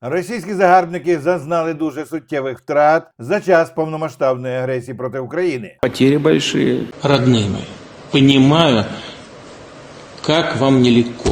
Російські загарбники зазнали дуже суттєвих втрат за час повномасштабної агресії проти України. Потери великі. Мои, понимаю, як вам нелегко,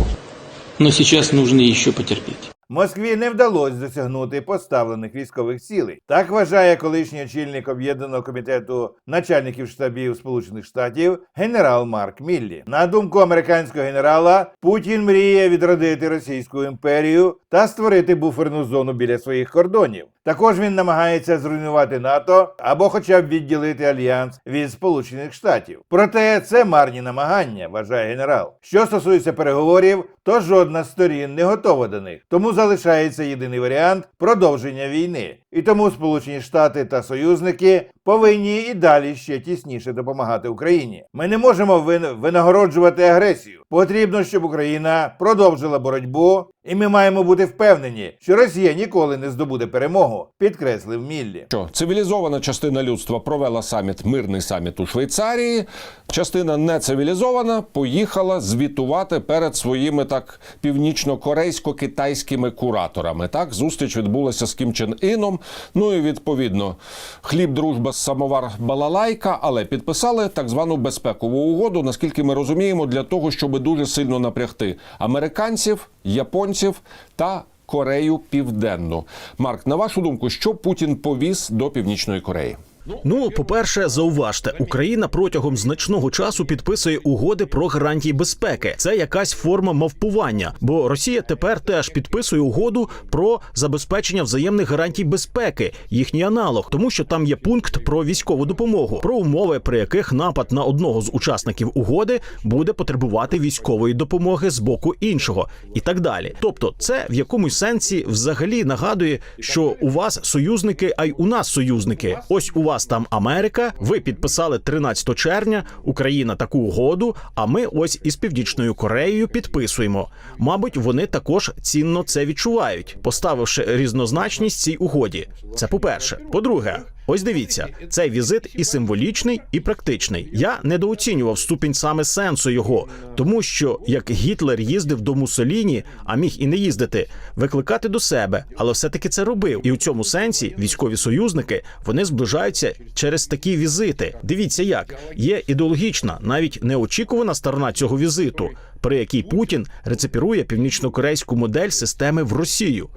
но сейчас нужно еще потерпеть. Москві не вдалося досягнути поставлених військових цілей. Так вважає колишній очільник об'єднаного комітету начальників штабів Сполучених Штатів генерал Марк Міллі. На думку американського генерала, Путін мріє відродити Російську імперію та створити буферну зону біля своїх кордонів. Також він намагається зруйнувати НАТО або хоча б відділити альянс від Сполучених Штатів. Проте це марні намагання, вважає генерал. Що стосується переговорів, то жодна з сторін не готова до них. Тому залишається єдиний варіант продовження війни. І тому Сполучені Штати та союзники повинні і далі ще тісніше допомагати Україні. Ми не можемо винагороджувати агресію. Потрібно, щоб Україна продовжила боротьбу, і ми маємо бути впевнені, що Росія ніколи не здобуде перемогу, підкреслив Міллі. Що цивілізована частина людства провела саміт, мирний саміт у Швейцарії. Частина нецивілізована поїхала звітувати перед своїми так північно-корейсько-китайськими кураторами. Так, зустріч відбулася з Кім Чен Іном. Ну і відповідно хліб, дружба, самовар, балалайка, але підписали так звану безпекову угоду, наскільки ми розуміємо, для того, щоб дуже сильно напрягти американців, японців та Корею Південну. Марк, на вашу думку, що Путін повіз до Північної Кореї? Ну, по-перше, зауважте, Україна протягом значного часу підписує угоди про гарантії безпеки. Це якась форма мавпування, бо Росія тепер теж підписує угоду про забезпечення взаємних гарантій безпеки, їхній аналог, тому що там є пункт про військову допомогу, про умови, при яких напад на одного з учасників угоди буде потребувати військової допомоги з боку іншого, і так далі. Тобто, це в якомусь сенсі взагалі нагадує, що у вас союзники, а й у нас союзники. Ось у вас там Америка. Ви підписали 13 червня Україна таку угоду. А ми ось із Північною Кореєю підписуємо. Мабуть, вони також цінно це відчувають, поставивши різнозначність цій угоді. Це по-перше. По-друге. Ось дивіться, цей візит і символічний, і практичний. Я недооцінював ступінь саме сенсу його, тому що як Гітлер їздив до Муссоліні, а міг і не їздити, викликати до себе, але все-таки це робив. І у цьому сенсі військові союзники вони зближаються через такі візити. Дивіться, як є ідеологічна, навіть неочікувана сторона цього візиту, при якій Путін рецепірує північнокорейську модель системи в Росію.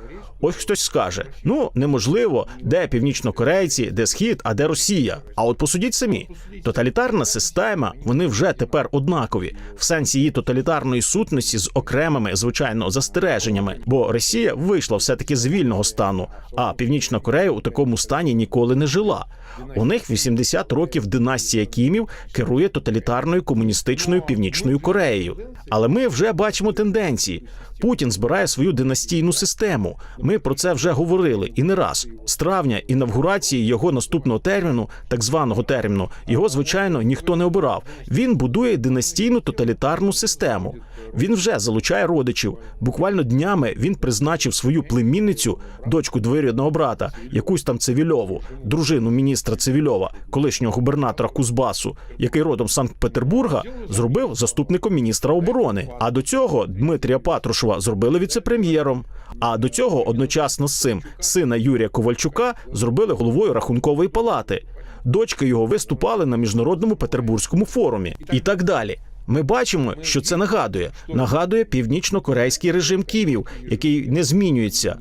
Ось хтось скаже: ну неможливо, де північнокорейці, де схід, а де Росія. А от посудіть самі, тоталітарна система, вони вже тепер однакові в сенсі її тоталітарної сутності з окремими, звичайно, застереженнями. Бо Росія вийшла все таки з вільного стану, а Північна Корея у такому стані ніколи не жила. У них 80 років династія Кімів керує тоталітарною комуністичною північною Кореєю. Але ми вже бачимо тенденції. Путін збирає свою династійну систему. Ми про це вже говорили і не раз. З травня інавгурації його наступного терміну, так званого терміну, його звичайно ніхто не обирав. Він будує династійну тоталітарну систему. Він вже залучає родичів. Буквально днями він призначив свою племінницю, дочку двоюрідного брата, якусь там цивільову, дружину міністра Цивільова, колишнього губернатора Кузбасу, який родом з Санкт-Петербурга, зробив заступником міністра оборони. А до цього Дмитрія Патрушева зробили віце-прем'єром. А до цього одночасно з цим сина Юрія Ковальчука зробили головою рахункової палати. Дочки його виступали на міжнародному петербурзькому форумі і так далі. Ми бачимо, що це нагадує. Нагадує північно-корейський режим Кімів, який не змінюється.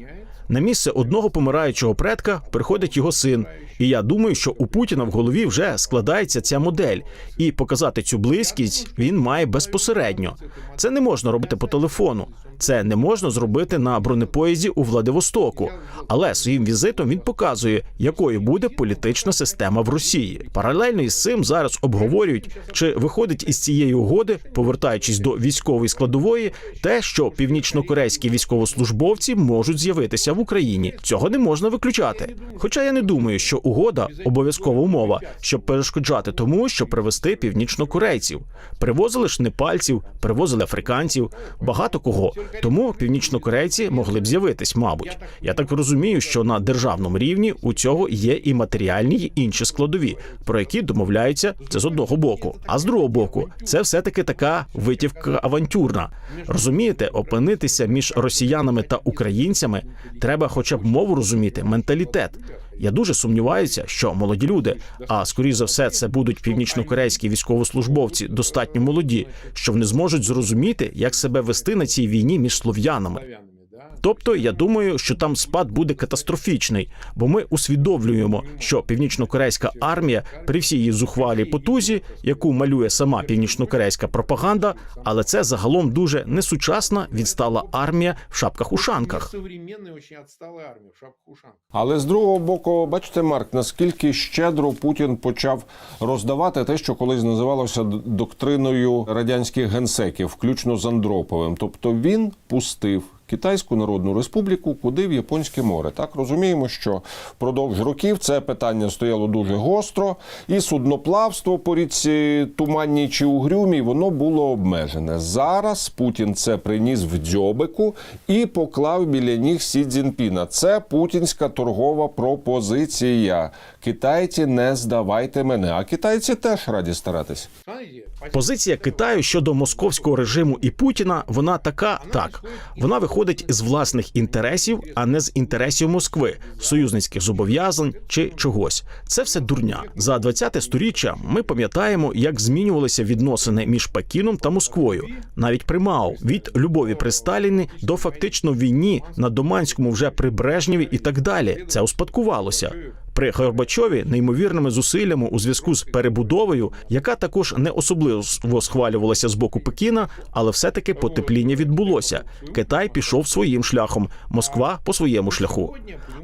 На місце одного помираючого предка приходить його син. І я думаю, що у Путіна в голові вже складається ця модель, і показати цю близькість він має безпосередньо. Це не можна робити по телефону. Це не можна зробити на бронепоїзді у Владивостоку. Але своїм візитом він показує, якою буде політична система в Росії. Паралельно із цим зараз обговорюють, чи виходить із цієї угоди, повертаючись до військової складової, те, що північнокорейські військовослужбовці можуть з'явитися в Україні. Цього не можна виключати. Хоча я не думаю, що угода обов'язкова умова, щоб перешкоджати тому, щоб привезти північнокорейців. Привозили ж непальців, привозили африканців, багато кого. Тому північнокорейці могли б з'явитись, мабуть. Я так розумію, що на державному рівні у цього є і матеріальні, і інші складові, про які домовляються це з одного боку. А з другого боку, це все таки така витівка авантюрна. Розумієте, опинитися між росіянами та українцями треба, хоча б мову розуміти, менталітет. Я дуже сумніваюся, що молоді люди, а скоріш за все, це будуть північнокорейські військовослужбовці, достатньо молоді, що вони зможуть зрозуміти, як себе вести на цій війні між слов'янами. Тобто, я думаю, що там спад буде катастрофічний, бо ми усвідомлюємо, що північнокорейська армія при всій її зухвалій потузі, яку малює сама північнокорейська пропаганда, але це загалом дуже несучасна відстала армія в в шапках-ушанках. Але з другого боку, бачите, Марк, наскільки щедро Путін почав роздавати те, що колись називалося доктриною радянських генсеків, включно з Андроповим. Тобто він пустив. Китайську Народну Республіку куди в Японське море. Так розуміємо, що впродовж років це питання стояло дуже гостро, і судноплавство по річці Туманній чи Угрюмій воно було обмежене. Зараз Путін це приніс в дзьобику і поклав біля ніг Сі Цзіньпіна. Це путінська торгова пропозиція. Китайці, не здавайте мене. А китайці теж раді старатись. Позиція Китаю щодо московського режиму і Путіна вона така, так вона виходить з власних інтересів, а не з інтересів Москви, союзницьких зобов'язань чи чогось. Це все дурня. За 20-те сторіччя ми пам'ятаємо, як змінювалися відносини між Пекіном та Москвою, навіть при Мао, від любові при Сталіні до фактично війні на Доманському вже при Брежнєві і так далі. Це успадкувалося. При Горбачові неймовірними зусиллями у зв'язку з перебудовою, яка також не особливо схвалювалася з боку Пекіна, але все-таки потепління відбулося. Китай пішов своїм шляхом, Москва по своєму шляху.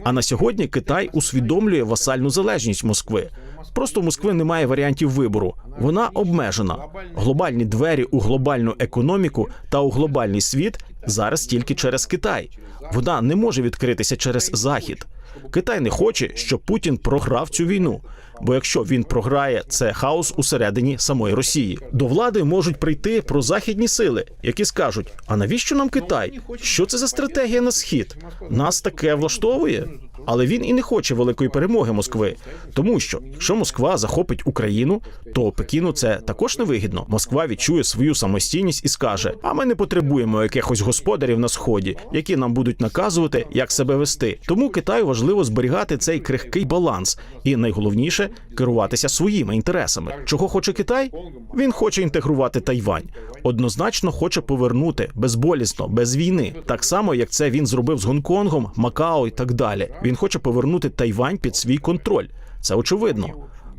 А на сьогодні Китай усвідомлює васальну залежність Москви. Просто у Москви немає варіантів вибору. Вона обмежена. Глобальні двері у глобальну економіку та у глобальний світ зараз тільки через Китай. Вона не може відкритися через Захід. Китай не хоче, щоб Путін програв цю війну. Бо якщо він програє, це хаос усередині самої Росії. До влади можуть прийти прозахідні сили, які скажуть: а навіщо нам Китай? Що це за стратегія на схід? Нас таке влаштовує. Але він і не хоче великої перемоги Москви, тому що якщо Москва захопить Україну, то Пекіну це також невигідно. Москва відчує свою самостійність і скаже: а ми не потребуємо якихось господарів на сході, які нам будуть наказувати, як себе вести. Тому Китаю важливо зберігати цей крихкий баланс, і найголовніше керуватися своїми інтересами. Чого хоче Китай? Він хоче інтегрувати Тайвань. Однозначно хоче повернути безболісно, без війни, так само як це він зробив з Гонконгом, Макао і так далі. Він хоче повернути Тайвань під свій контроль. Це очевидно.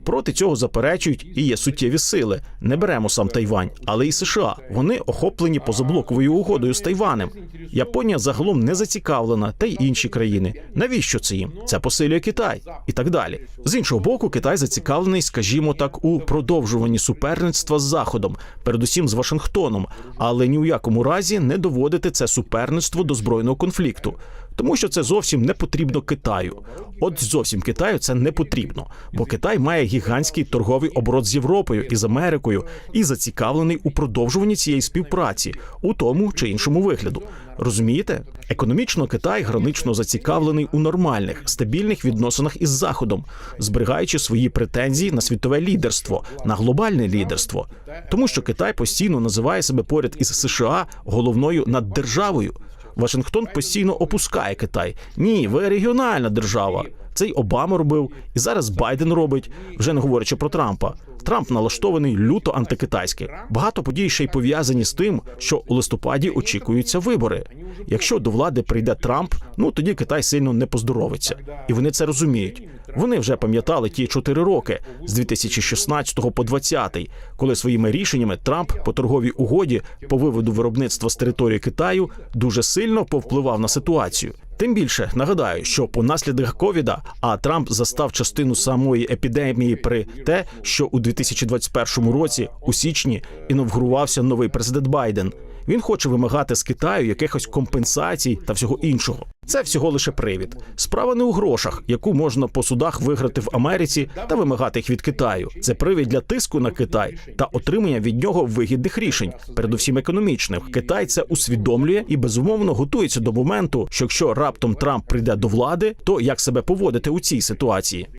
Проти цього заперечують і є суттєві сили. Не беремо сам Тайвань, але і США. Вони охоплені позаблоковою угодою з Тайванем. Японія загалом не зацікавлена, та й інші країни. Навіщо це їм? Це посилює Китай і так далі. З іншого боку, Китай зацікавлений, скажімо так, у продовжуванні суперництва з Заходом, передусім з Вашингтоном, але ні у якому разі не доводити це суперництво до збройного конфлікту. Тому що це зовсім не потрібно Китаю. От зовсім Китаю це не потрібно, бо Китай має гігантський торговий оборот з Європою і з Америкою і зацікавлений у продовжуванні цієї співпраці у тому чи іншому вигляду. Розумієте, економічно Китай гранично зацікавлений у нормальних стабільних відносинах із Заходом, зберігаючи свої претензії на світове лідерство, на глобальне лідерство, тому що Китай постійно називає себе поряд із США головною наддержавою. Вашингтон постійно опускає Китай. Ні, ви регіональна держава. Це й Обама робив, і зараз Байден робить, вже не говорячи про Трампа. Трамп налаштований люто антикитайськи. Багато подій ще й пов'язані з тим, що у листопаді очікуються вибори. Якщо до влади прийде Трамп, ну тоді Китай сильно не поздоровиться, і вони це розуміють. Вони вже пам'ятали ті чотири роки з 2016 по 20, коли своїми рішеннями Трамп по торговій угоді по виводу виробництва з території Китаю дуже сильно повпливав на ситуацію. Тим більше нагадаю, що по наслідках ковіда, а Трамп застав частину самої епідемії при те, що у 2021 році у січні інавгурувався новий президент Байден. Він хоче вимагати з Китаю якихось компенсацій та всього іншого. Це всього лише привід. Справа не у грошах, яку можна по судах виграти в Америці та вимагати їх від Китаю. Це привід для тиску на Китай та отримання від нього вигідних рішень, передусім економічних. Китай це усвідомлює і безумовно готується до моменту, що якщо раптом Трамп прийде до влади, то як себе поводити у цій ситуації?